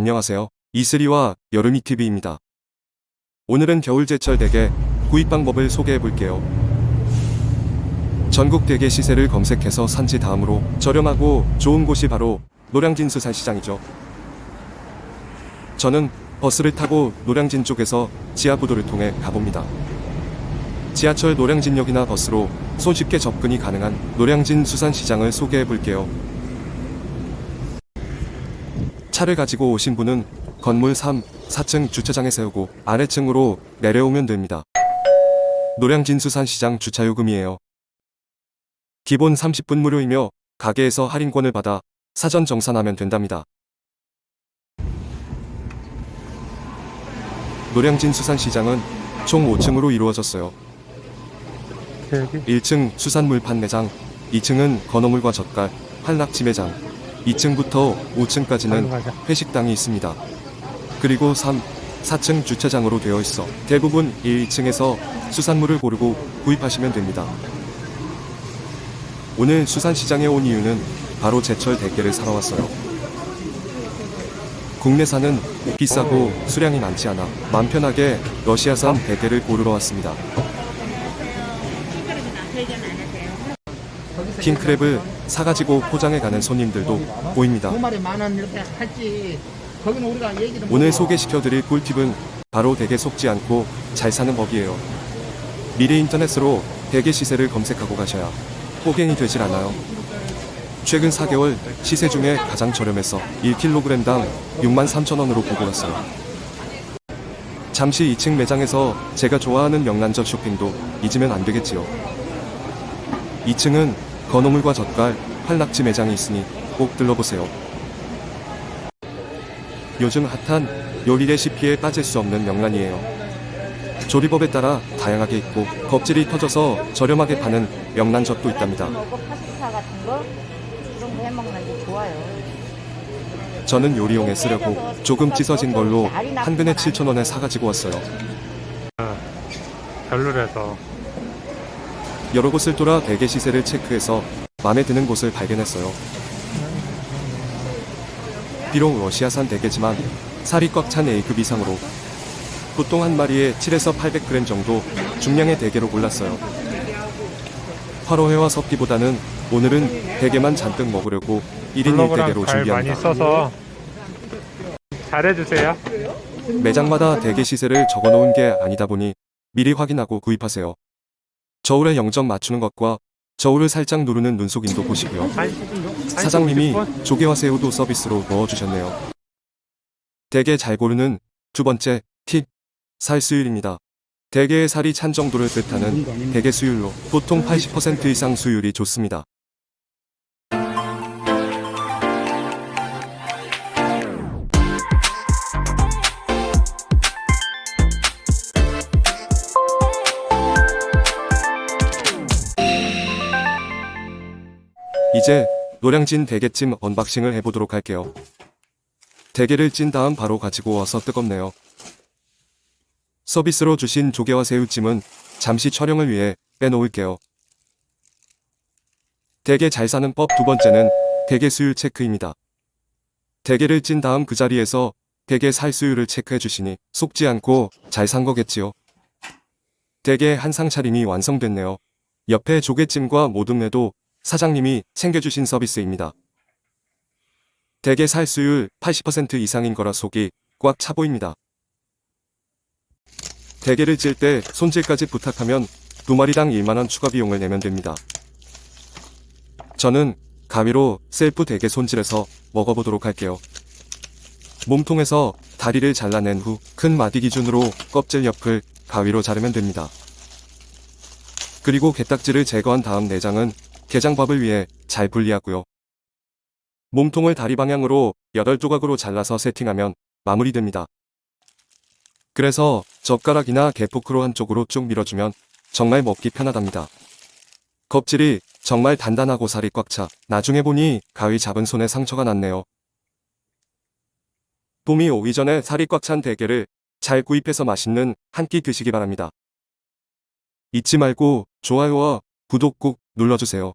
안녕하세요. 이슬이와 여름이 TV입니다. 오늘은 겨울제철 대게 구입 방법을 소개해 볼게요. 전국 대게 시세를 검색해서 산지 다음으로 저렴하고 좋은 곳이 바로 노량진 수산시장이죠. 저는 버스를 타고 노량진 쪽에서 지하부도를 통해 가봅니다. 지하철 노량진역이나 버스로 손쉽게 접근이 가능한 노량진 수산시장을 소개해 볼게요. 차를 가지고 오신 분은 건물 3, 4층 주차장에 세우고 아래층으로 내려오면 됩니다. 노량진 수산시장 주차요금이에요. 기본 30분 무료이며 가게에서 할인권을 받아 사전 정산하면 된답니다. 노량진 수산시장은 총 5층으로 이루어졌어요. 여기 1층 수산물 판매장, 2층은 건어물과 젓갈, 한락지 매장, 2층부터 5층까지는 가자. 회식당이 있습니다. 그리고 3, 4층 주차장으로 되어 있어 대부분 1, 2층에서 수산물을 고르고 구입하시면 됩니다. 오늘 수산시장에 온 이유는 바로 제철 대게를 사러 왔어요. 국내산은 비싸고 수량이 많지 않아 맘 편하게 러시아산 대게를 고르러 왔습니다. 킹크랩을 사가지고 포장해 가는 손님들도 보입니다. 얘기를 오늘 못 소개시켜드릴 꿀팁은 바로 대게 속지 않고 잘 사는 법이에요. 미래 인터넷으로 대게 시세를 검색하고 가셔야 호갱이 되질 않아요. 최근 4개월 시세 중에 가장 저렴해서 1kg당 63,000원으로 보고 갔어요. 잠시 2층 매장에서 제가 좋아하는 명란젓 쇼핑도 잊으면 안 되겠지요. 2층은 건어물과 젓갈, 한락지 매장이 있으니 꼭 들러보세요. 요즘 핫한 요리 레시피에 빠질 수 없는 명란이에요. 조리법에 따라 다양하게 있고 껍질이 터져서 저렴하게 파는 명란젓도 있답니다. 먹고 파스타 같은 거 그런 거 해먹는 게 좋아요. 저는 요리용에 쓰려고 조금 찢어진 걸로 한 근에 7,000원에 사가지고 왔어요. 별로라서 여러 곳을 돌아 대게 시세를 체크해서 마음에 드는 곳을 발견했어요. 비록 러시아산 대게지만 살이 꽉 찬 A급 이상으로 보통 한 마리에 7에서 800g 정도 중량의 대게로 골랐어요. 화로회와 섭기보다는 오늘은 대게만 잔뜩 먹으려고 1인 1대게로 블로그랑 잘 많이 준비합니다. 써서 잘해주세요. 매장마다 대게 시세를 적어놓은 게 아니다 보니 미리 확인하고 구입하세요. 저울에 0점 맞추는 것과 저울을 살짝 누르는 눈속임도 보시고요. 한, 사장님이 50분? 조개와 새우도 서비스로 넣어주셨네요. 대게 잘 고르는 두 번째 팁, 살 수율입니다. 대게의 살이 찬 정도를 뜻하는 대게 수율로 보통 80% 이상 수율이 좋습니다. 이제 노량진 대게찜 언박싱을 해보도록 할게요. 대게를 찐 다음 바로 가지고 와서 뜨겁네요. 서비스로 주신 조개와 새우찜은 잠시 촬영을 위해 빼놓을게요. 대게 잘 사는 법 두 번째는 대게 수율 체크입니다. 대게를 찐 다음 그 자리에서 대게 살 수율을 체크해 주시니 속지 않고 잘 산 거겠지요. 대게 한상 차림이 완성됐네요. 옆에 조개찜과 모듬내도 사장님이 챙겨주신 서비스입니다. 대게 살 수율 80% 이상인 거라 속이 꽉 차 보입니다. 대게를 찔 때 손질까지 부탁하면 두 마리당 1만원 추가 비용을 내면 됩니다. 저는 가위로 셀프 대게 손질해서 먹어보도록 할게요. 몸통에서 다리를 잘라낸 후 큰 마디 기준으로 껍질 옆을 가위로 자르면 됩니다. 그리고 게딱지를 제거한 다음 내장은 게장밥을 위해 잘 분리하고요. 몸통을 다리 방향으로 8조각으로 잘라서 세팅하면 마무리됩니다. 그래서 젓가락이나 개포크로 한쪽으로 쭉 밀어주면 정말 먹기 편하답니다. 껍질이 정말 단단하고 살이 꽉 차 나중에 보니 가위 잡은 손에 상처가 났네요. 봄이 오기 전에 살이 꽉 찬 대게를 잘 구입해서 맛있는 한 끼 드시기 바랍니다. 잊지 말고 좋아요와 구독 꾹 눌러주세요.